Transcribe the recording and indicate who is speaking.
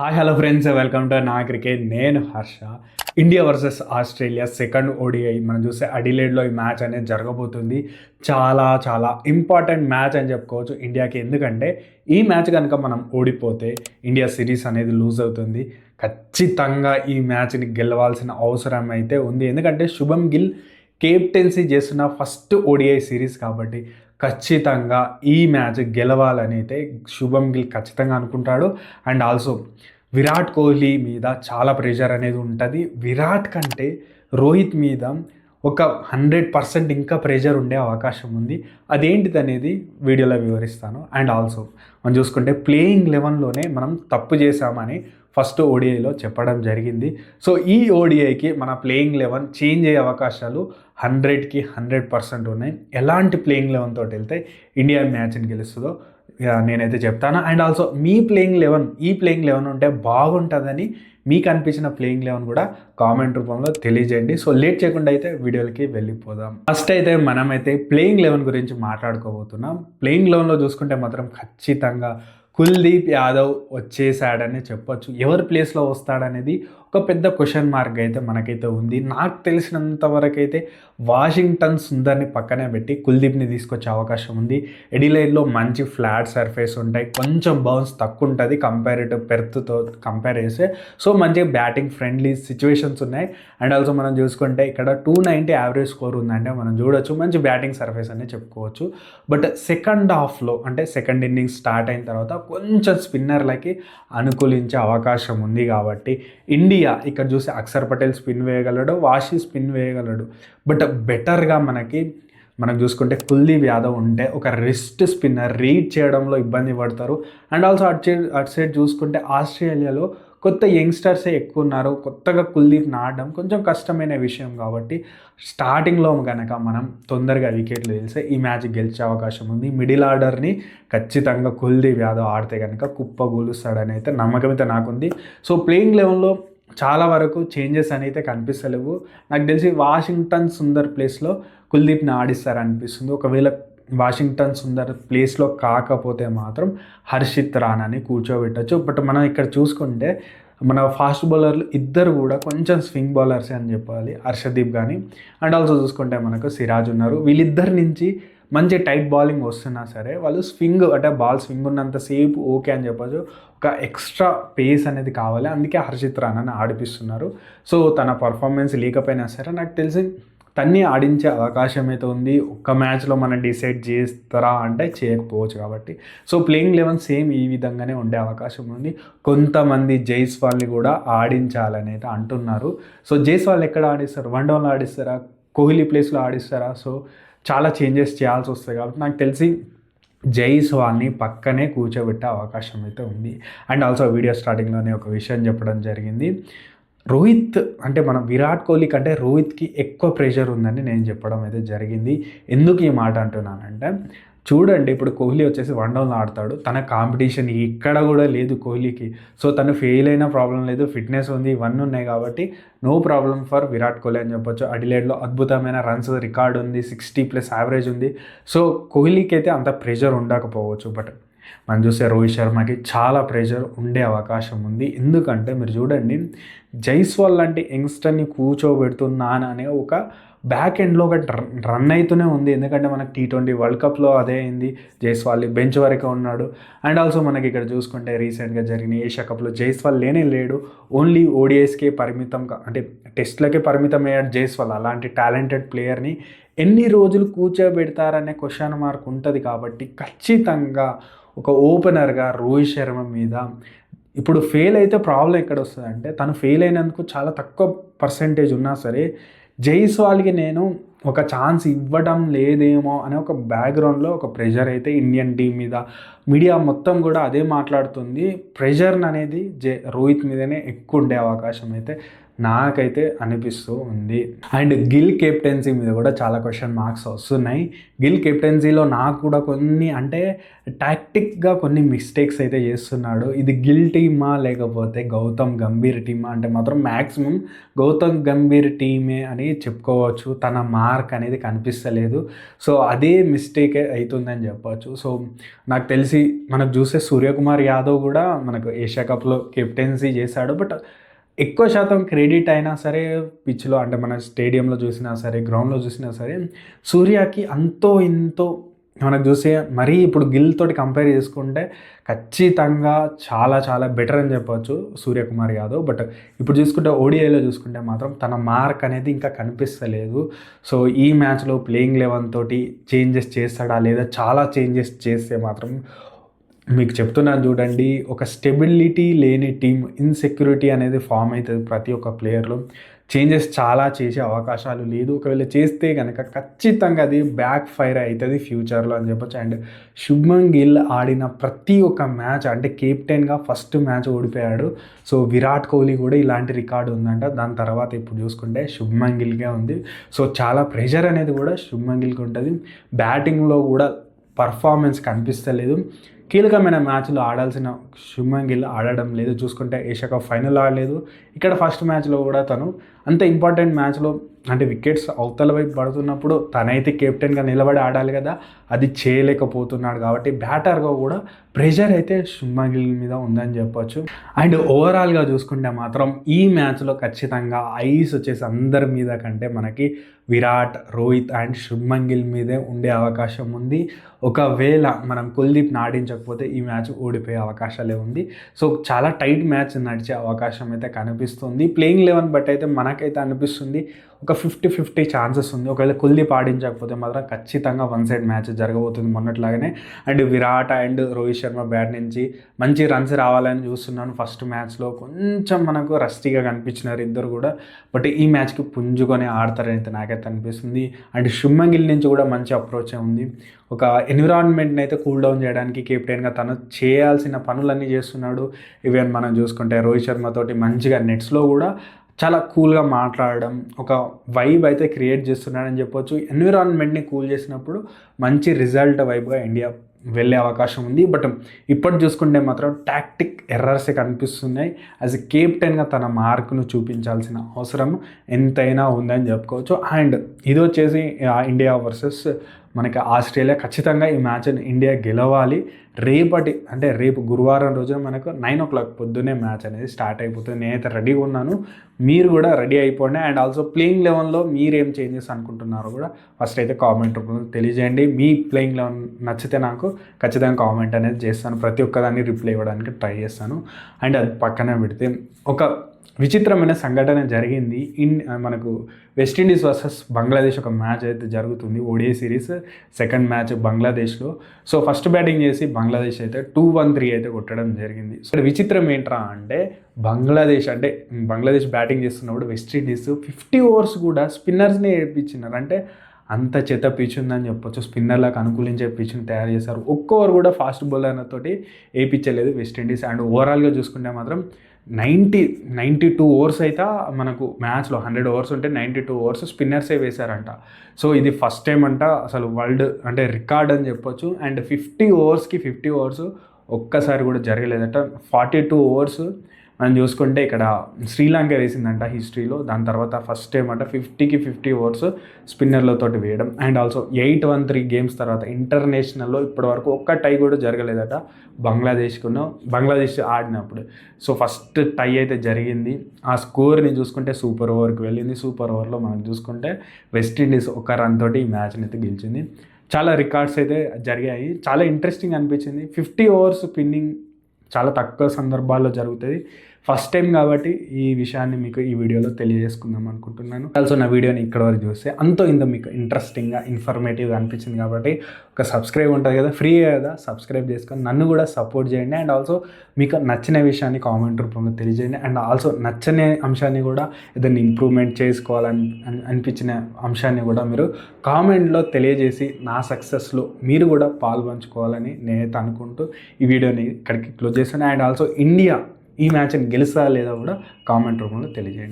Speaker 1: Hi hello friends welcome to నా cricket నేను Harsha. India versus Australia second ODI మనం చూస్తే అడిలేడ్లో ఈ మ్యాచ్ అనేది జరగబోతుంది. చాలా చాలా ఇంపార్టెంట్ మ్యాచ్ అని చెప్పుకోవచ్చు ఇండియాకి ఎందుకంటే ఈ మ్యాచ్ కనుక మనం ఓడిపోతే ఇండియా సిరీస్ అనేది లూజ్ అవుతుంది. ఖచ్చితంగా ఈ మ్యాచ్ని గెలవాల్సిన అవసరం అయితే ఉంది. ఎందుకంటే శుభం గిల్ కెప్టెన్సీ చేస్తున్న ఫస్ట్ ఓడిఐ సిరీస్ కాబట్టి ఖచ్చితంగా ఈ మ్యాచ్ గెలవాలని అయితే శుభం గిల్ ఖచ్చితంగా అనుకుంటాడు. అండ్ ఆల్సో విరాట్ కోహ్లీ మీద చాలా ప్రెషర్ అనేది ఉంటుంది. విరాట్ కంటే రోహిత్ మీద ఒక హండ్రెడ్ పర్సెంట్ ఇంకా ప్రెషర్ ఉండే అవకాశం ఉంది. అదేంటిది అనేది వీడియోలో వివరిస్తాను. అండ్ ఆల్సో మనం చూసుకుంటే ప్లేయింగ్ లెవెన్లోనే మనం తప్పు చేశామని ఫస్ట్ ఓడిఐలో చెప్పడం జరిగింది. సో ఈ ఓడిఐకి మన ప్లేయింగ్ లెవెన్ చేంజ్ అయ్యే అవకాశాలు హండ్రెడ్కి హండ్రెడ్ పర్సెంట్ ఉన్నాయి. ఎలాంటి ప్లేయింగ్ లెవెన్ తోటి వెళ్తే ఇండియా మ్యాచ్ని గెలుస్తుందో ఇక నేనైతే చెప్తాను. అండ్ ఆల్సో మీ ప్లేయింగ్ లెవెన్ ఈ ప్లేయింగ్ లెవెన్ ఉంటే బాగుంటుందని మీకు అనిపించిన ప్లేయింగ్ లెవెన్ కూడా కామెంట్ రూపంలో తెలియజేయండి. సో లేట్ చేయకుండా అయితే వీడియోలకి వెళ్ళిపోదాం. ఫస్ట్ అయితే మనమైతే ప్లేయింగ్ లెవెన్ గురించి మాట్లాడుకోబోతున్నాం. ప్లేయింగ్ లెవెన్లో చూసుకుంటే మాత్రం ఖచ్చితంగా కుల్దీప్ యాదవ్ వచ్చేసాడని చెప్పొచ్చు. ఎవరి ప్లేస్లో వస్తాడనేది ఒక పెద్ద క్వశ్చన్ మార్క్ అయితే మనకైతే ఉంది. నాకు తెలిసినంత వరకు అయితే వాషింగ్టన్ సుందర్ని పక్కనే పెట్టి కుల్దీప్ని తీసుకొచ్చే అవకాశం ఉంది. ఎడిలైన్లో మంచి ఫ్లాట్ సర్ఫేస్ ఉంటాయి. కొంచెం బౌన్స్ తక్కువ ఉంటుంది కంపారిటివ్ పెర్త్తో కంపేర్ చేస్తే. సో మంచి బ్యాటింగ్ ఫ్రెండ్లీ సిచ్యువేషన్స్ ఉన్నాయి. అండ్ ఆల్సో మనం చూసుకుంటే ఇక్కడ టూ నైంటీ యావరేజ్ స్కోర్ ఉందంటే మనం చూడొచ్చు. మంచి బ్యాటింగ్ సర్ఫేస్ అని చెప్పుకోవచ్చు. బట్ సెకండ్ హాఫ్లో అంటే సెకండ్ ఇన్నింగ్స్ స్టార్ట్ అయిన తర్వాత కొంచెం స్పిన్నర్లకి అనుకూలించే అవకాశం ఉంది కాబట్టి ఇండియా ఇక్కడ చూసి అక్షర్ పటేల్ స్పిన్ వేయగలడు వాషి స్పిన్ వేయగలడు. బట్ బెటర్గా మనకి మనం చూసుకుంటే కుల్దీప్ యాదవ్ ఉంటే ఒక రిస్ట్ స్పిన్నర్ రీడ్ చేయడంలో ఇబ్బంది పడతారు. అండ్ ఆల్సో అటు సైడ్ అటు సైడ్ చూసుకుంటే ఆస్ట్రేలియాలో కొత్త యంగ్స్టర్సే ఎక్కువ ఉన్నారు. కొత్తగా కుల్దీప్ నాడడం కొంచెం కష్టమైన విషయం కాబట్టి స్టార్టింగ్లో కనుక మనం తొందరగా వికెట్లు తెలిస్తే ఈ మ్యాచ్ గెలిచే అవకాశం ఉంది. మిడిల్ ఆర్డర్ని ఖచ్చితంగా కుల్దీప్ యాదవ్ ఆడితే కనుక కుప్ప గోలుస్తాడని అయితే నమ్మకం అయితే నాకుంది. సో ప్లేయింగ్ లెవెల్లో చాలా వరకు చేంజెస్ అయితే కనిపిస్తలేవు. నాకు తెలిసి వాషింగ్టన్ సుందర్ ప్లేస్లో కుల్దీప్ని ఆడిస్తారనిపిస్తుంది. ఒకవేళ వాషింగ్టన్ సుందర్ ప్లేస్లో కాకపోతే మాత్రం హర్షిత్ రానాని కూర్చోబెట్టచ్చు. బట్ మనం ఇక్కడ చూసుకుంటే మన ఫాస్ట్ బౌలర్లు ఇద్దరు కూడా కొంచెం స్వింగ్ బౌలర్సే అని చెప్పాలి. హర్షదీప్ కానీ అండ్ ఆల్సో చూసుకుంటే మనకు సిరాజ్ ఉన్నారు. వీళ్ళిద్దరి నుంచి మంచి టైట్ బౌలింగ్ వస్తున్నా సరే వాళ్ళు స్వింగ్ అంటే బాల్ స్వింగ్ ఉన్నంతసేపు ఓకే అని చెప్పచ్చు. ఒక ఎక్స్ట్రా పేస్ అనేది కావాలి. అందుకే హర్షిత్ రాణాని ఆడిపిస్తున్నారు. సో తన పర్ఫార్మెన్స్ లేకపోయినా సరే నాకు తెలిసి తన్ని ఆడించే అవకాశం అయితే ఉంది. ఒక్క మ్యాచ్లో మనం డిసైడ్ చేస్తారా అంటే చేయకపోవచ్చు కాబట్టి. సో ప్లేయింగ్ లెవెన్ సేమ్ ఈ విధంగానే ఉండే అవకాశం ఉంది. కొంతమంది జైస్వాల్ని కూడా ఆడించాలని అయితే అంటున్నారు. సో జైస్వాల్ ఎక్కడ ఆడిస్తారు? వన్ డౌన్లో ఆడిస్తారా? కోహ్లీ ప్లేస్లో ఆడిస్తారా? సో చాలా చేంజెస్ చేయాల్సి వస్తాయి కాబట్టి నాకు తెలిసి జైస్వాల్ని పక్కనే కూర్చోబెట్టే అవకాశం అయితే ఉంది. అండ్ ఆల్సో వీడియో స్టార్టింగ్లోనే ఒక విషయం చెప్పడం జరిగింది. రోహిత్ అంటే మన విరాట్ కోహ్లీ కంటే రోహిత్కి ఎక్కువ ప్రెషర్ ఉందని నేను చెప్పడం అయితే జరిగింది. ఎందుకు ఈ మాట అంటున్నానంటే చూడండి ఇప్పుడు కోహ్లీ వచ్చేసి వన్ డౌన్లో ఆడతాడు. తన కాంపిటీషన్ ఇక్కడ కూడా లేదు కోహ్లీకి. సో తను ఫెయిల్ అయిన ప్రాబ్లం లేదు ఫిట్నెస్ ఉంది ఇవన్నీ ఉన్నాయి కాబట్టి no problem for Virat Kohli అని చెప్పొచ్చు. అడిలేడ్లో అద్భుతమైన రన్స్ రికార్డ్ ఉంది సిక్స్టీ ప్లస్ యావరేజ్ ఉంది. సో కోహ్లీకి అయితే అంత ప్రెషర్ ఉండకపోవచ్చు బట్ మనం చూస్తే రోహిత్ శర్మకి చాలా ప్రెషర్ ఉండే అవకాశం ఉంది. ఎందుకంటే మీరు చూడండి జైస్వాల్ లాంటి యంగ్స్టర్ని కూర్చోబెడుతున్నాననే అనే ఒక బ్యాక్ ఎండ్లో ఒక రన్ అవుతూనే ఉంది. ఎందుకంటే మనకి టీ ట్వంటీ వరల్డ్ కప్లో అదే అయింది. జైస్వాల్ బెంచ్ వరకే ఉన్నాడు. అండ్ ఆల్సో మనకి ఇక్కడ చూసుకుంటే రీసెంట్గా జరిగిన ఏషియా కప్లో జైస్వాల్ లేనే లేడు. ఓన్లీ ఓడిఎస్కే పరిమితం అంటే టెస్ట్లకే పరిమితం అయ్యాడు జైస్వాల్ అలాంటి టాలెంటెడ్ ప్లేయర్ని ఎన్ని రోజులు కూర్చోబెడతారనే క్వశ్చన్ మార్క్ ఉంటుంది కాబట్టి ఖచ్చితంగా ఒక ఓపెనర్గా రోహిత్ శర్మ మీద ఇప్పుడు ఫెయిల్ అయితే ప్రాబ్లం ఎక్కడ వస్తుందంటే తను ఫెయిల్ అయినందుకు చాలా తక్కువ పర్సంటేజ్ ఉన్నా సరే జైస్వాల్కి నేను ఒక ఛాన్స్ ఇవ్వడం లేదేమో అనే ఒక బ్యాక్గ్రౌండ్లో ఒక ప్రెషర్ అయితే ఇండియన్ టీం మీద మీడియా మొత్తం కూడా అదే మాట్లాడుతుంది. ప్రెషర్ అనేది జే రోహిత్ మీదనే ఎక్కువ ఉండే అవకాశం అయితే నాకైతే అనిపిస్తూ ఉంది. అండ్ గిల్ కెప్టెన్సీ మీద కూడా చాలా క్వశ్చన్ మార్క్స్ వస్తున్నాయి. గిల్ కెప్టెన్సీలో నాకు కూడా కొన్ని అంటే టాక్టిక్గా కొన్ని మిస్టేక్స్ అయితే చేస్తున్నాడు. ఇది గిల్ టీమా లేకపోతే గౌతమ్ గంభీర్ టీమా? అంటే మాత్రం మ్యాక్సిమం గౌతమ్ గంభీర్ టీమే అని చెప్పుకోవచ్చు. తన మార్క్ అనేది కనిపిస్తలేదు. సో అదే మిస్టేకే అవుతుందని చెప్పవచ్చు సో నాకు తెలిసి మనకు చూసే సూర్యకుమార్ యాదవ్ కూడా మనకు ఏషియా కప్లో కెప్టెన్సీ చేశాడు. బట్ ఎక్కువ శాతం క్రెడిట్ అయినా సరే పిచ్లో అంటే మన స్టేడియంలో చూసినా సరే గ్రౌండ్లో చూసినా సరే సూర్యకి అంతో ఇంతో మనకు చూస్తే మరీ ఇప్పుడు గిల్ తోటి కంపేర్ చేసుకుంటే ఖచ్చితంగా చాలా చాలా బెటర్ అని చెప్పవచ్చు సూర్యకుమార్ యాదవ్. బట్ ఇప్పుడు చూసుకుంటే ఓడిఐలో చూసుకుంటే మాత్రం తన మార్క్ అనేది ఇంకా కనిపిస్తలేదు. సో ఈ మ్యాచ్లో ప్లేయింగ్ లెవెన్ తోటి చేంజెస్ చేస్తాడా లేదా చాలా చేంజెస్ చేస్తే మాత్రం మీకు చెప్తున్నాను చూడండి ఒక స్టెబిలిటీ లేని టీం ఇన్సెక్యూరిటీ అనేది ఫామ్ అవుతుంది ప్రతి ఒక్క ప్లేయర్లో. చేంజెస్ చాలా చేసే అవకాశాలు లేదు. ఒకవేళ చేస్తే కనుక ఖచ్చితంగా అది బ్యాక్ ఫైర్ అవుతుంది ఫ్యూచర్లో అని చెప్పొచ్చు. అండ్ శుభ్మన్ గిల్ ఆడిన ప్రతి ఒక్క మ్యాచ్ అంటే కెప్టెన్గా ఫస్ట్ మ్యాచ్ ఓడిపోయాడు. సో విరాట్ కోహ్లీ కూడా ఇలాంటి రికార్డు ఉందంట. దాని తర్వాత ఇప్పుడు చూసుకుంటే శుభ్మన్ గిల్గా ఉంది. సో చాలా ప్రెషర్ అనేది కూడా శుభ్మన్ గిల్కి ఉంటుంది. బ్యాటింగ్లో కూడా పర్ఫార్మెన్స్ కనిపిస్తలేదు. కీలకమైన మ్యాచ్లో ఆడాల్సిన శుభ్మన్ గిల్ ఆడడం లేదు. చూసుకుంటే ఏషియా కప్ ఫైనల్ ఆడలేదు. ఇక్కడ ఫస్ట్ మ్యాచ్లో కూడా తను అంత ఇంపార్టెంట్ మ్యాచ్లో అంటే వికెట్స్ అవతల వైపు పడుతున్నప్పుడు తనైతే కెప్టెన్గా నిలబడి ఆడాలి కదా అది చేయలేకపోతున్నాడు కాబట్టి బ్యాటర్గా కూడా ప్రెషర్ అయితే శుభ్మన్ మీద ఉందని చెప్పొచ్చు. అండ్ ఓవరాల్గా చూసుకుంటే మాత్రం ఈ మ్యాచ్లో ఖచ్చితంగా ఐస్ వచ్చేసి అందరి మీద కంటే మనకి విరాట్ రోహిత్ అండ్ శుభ్మంగిల్ మీదే ఉండే అవకాశం ఉంది. ఒకవేళ మనం కుల్దీప్ నాడించకపోతే ఈ మ్యాచ్ ఓడిపోయే అవకాశాలే ఉంది. సో చాలా టైట్ మ్యాచ్ నడిచే అవకాశం అయితే కనిపిస్తుంది. ప్లేయింగ్ లెవెన్ బట్ అయితే మనకైతే అనిపిస్తుంది. ఒక ఫిఫ్టీ ఫిఫ్టీ ఛాన్సెస్ ఉంది. ఒకవేళ కుల్దీప్ ఆడించకపోతే మాత్రం ఖచ్చితంగా వన్ సైడ్ మ్యాచ్ జరగబోతుంది మొన్నట్లాగానే. And Virat and Rohit Sharma bat నుంచి మంచి రన్స్ రావాలని చూస్తున్నాను ఫస్ట్ మ్యాచ్లో. కొంచెం మనకు రస్టీగా కనిపించినారు ఇద్దరు కూడా. బట్ ఈ మ్యాచ్కి పుంజుకొని ఆడతారని అయితే నాకైతే అనిపిస్తుంది. అండ్ శుభ్మన్ గిల్ నుంచి కూడా మంచి అప్రోచ్ ఉంది. ఒక ఎన్విరాన్మెంట్ని అయితే కూల్ డౌన్ చేయడానికి కెప్టెన్గా తను చేయాల్సిన పనులన్నీ చేస్తున్నాడు. ఈవెన్ మనం చూసుకుంటే రోహిత్ శర్మ తోటి మంచిగా నెట్స్లో కూడా చాలా కూల్గా మాట్లాడడం ఒక వైబ్ అయితే క్రియేట్ చేస్తున్నాడని చెప్పొచ్చు. ఎన్విరాన్మెంట్ని కూల్ చేసినప్పుడు మంచి రిజల్ట్ వైబ్గా ఇండియా వెళ్ళే అవకాశం ఉంది. బట్ ఇప్పటి చూసుకుంటే మాత్రం టాక్టిక్ ఎర్రర్సే కనిపిస్తున్నాయి. యాజ్ ఎ కెప్టెన్గా తన మార్కును చూపించాల్సిన అవసరం ఎంతైనా ఉందని చెప్పుకోవచ్చు. అండ్ ఇది వచ్చేసి ఇండియా వర్సెస్ మనకి ఆస్ట్రేలియా ఖచ్చితంగా ఈ మ్యాచ్ని ఇండియా గెలవాలి. రేపటి అంటే రేపు గురువారం రోజున మనకు నైన్ ఓ క్లాక్ పొద్దునే మ్యాచ్ అనేది స్టార్ట్ అయిపోతుంది. నేనైతే రెడీగా ఉన్నాను. మీరు కూడా రెడీ అయిపోండి. అండ్ ఆల్సో ప్లేయింగ్ లెవెన్లో మీరేం చేంజెస్ అనుకుంటున్నారో కూడా ఫస్ట్ అయితే కామెంట్ రూపంలో తెలియజేయండి. మీ ప్లేయింగ్ లెవెన్ నచ్చితే నాకు ఖచ్చితంగా కామెంట్ అనేది చేస్తాను. ప్రతి ఒక్కదాన్ని రిప్లై ఇవ్వడానికి ట్రై చేస్తాను. అండ్ అది పక్కనే పెడితే ఒక విచిత్రమైన సంఘటన జరిగింది. ఇన్ మనకు వెస్టిండీస్ వర్సెస్ బంగ్లాదేశ్ ఒక మ్యాచ్ అయితే జరుగుతుంది. ఓడిఐ సిరీస్ సెకండ్ మ్యాచ్ బంగ్లాదేశ్లో సో ఫస్ట్ బ్యాటింగ్ చేసి బంగ్లాదేశ్ అయితే టూ వన్ త్రీ అయితే కొట్టడం జరిగింది. సో విచిత్రం ఏంట్రా అంటే బంగ్లాదేశ్ అంటే బంగ్లాదేశ్ బ్యాటింగ్ చేస్తున్నప్పుడు వెస్టిండీస్ ఫిఫ్టీ ఓవర్స్ కూడా స్పిన్నర్స్ని ఏడిపించినారు. అంటే అంత చెత్త పిచ్ ఉందని చెప్పొచ్చు. స్పిన్నర్లకు అనుకూలించే పిచ్ని తయారు చేశారు. ఒక్క ఓవర్ కూడా ఫాస్ట్ బౌలర్ తోటి వేయించలేదు వెస్టిండీస్ అండ్ ఓవరాల్గా చూసుకుంటే మాత్రం నైంటీ నైంటీ టూ ఓవర్స్ అయితే మనకు మ్యాచ్లో హండ్రెడ్ ఓవర్స్ ఉంటే నైంటీ టూ ఓవర్స్ స్పిన్నర్సే వేశారంట. సో ఇది ఫస్ట్ టైం అంట అసలు వరల్డ్ అంటే రికార్డ్ అని చెప్పొచ్చు. అండ్ ఫిఫ్టీ ఓవర్స్కి ఫిఫ్టీ ఓవర్స్ ఒక్కసారి కూడా జరగలేదట. ఫార్టీ టూ ఓవర్స్ మనం చూసుకుంటే ఇక్కడ శ్రీలంక వేసిందంట హిస్టరీలో దాని తర్వాత ఫస్ట్ టైం అంట ఫిఫ్టీకి ఫిఫ్టీ ఓవర్స్ స్పిన్నర్లతోటి వేయడం. And also eight one three games తర్వాత ఇంటర్నేషనల్లో ఇప్పటి వరకు ఒక్క టై కూడా జరగలేదట బంగ్లాదేశ్కును. బంగ్లాదేశ్ ఆడినప్పుడు. సో ఫస్ట్ టై అయితే జరిగింది. ఆ స్కోర్ని చూసుకుంటే సూపర్ ఓవర్కి వెళ్ళింది. సూపర్ ఓవర్లో మనం చూసుకుంటే వెస్టిండీస్ ఒక రన్ తోటి ఈ మ్యాచ్ని అయితే గెలిచింది. చాలా రికార్డ్స్ అయితే జరిగాయి. చాలా ఇంట్రెస్టింగ్ అనిపించింది. ఫిఫ్టీ ఓవర్స్ పిన్నింగ్ చాలా తక్కువ సందర్భాల్లో జరుగుతుంది. ఫస్ట్ టైం కాబట్టి ఈ విషయాన్ని మీకు ఈ వీడియోలో తెలియజేసుకుందాం అనుకుంటున్నాను. ఆల్సో నా వీడియోని ఇక్కడ వరకు చూస్తే అంతో ఇంత మీకు ఇంట్రెస్టింగ్గా ఇన్ఫర్మేటివ్గా అనిపించింది కాబట్టి ఒక సబ్స్క్రైబ్ ఉంటుంది కదా ఫ్రీ కదా సబ్స్క్రైబ్ చేసుకొని నన్ను కూడా సపోర్ట్ చేయండి. అండ్ ఆల్సో మీకు నచ్చిన విషయాన్ని కామెంట్ రూపంలో తెలియజేయండి. అండ్ ఆల్సో నచ్చని అంశాన్ని కూడా ఏదైనా ఇంప్రూవ్మెంట్ చేసుకోవాలని అనిపించిన అంశాన్ని కూడా మీరు కామెంట్లో తెలియజేసి నా సక్సెస్లో మీరు కూడా పాల్పంచుకోవాలని నేనైతే అనుకుంటూ ఈ వీడియోని ఇక్కడికి క్లోజ్ చేస్తాను. అండ్ ఆల్సో ఇండియా ఈ మ్యాచ్ని గెలుస్తా లేదా కూడా కామెంట్ రూపంలో తెలియజేయండి.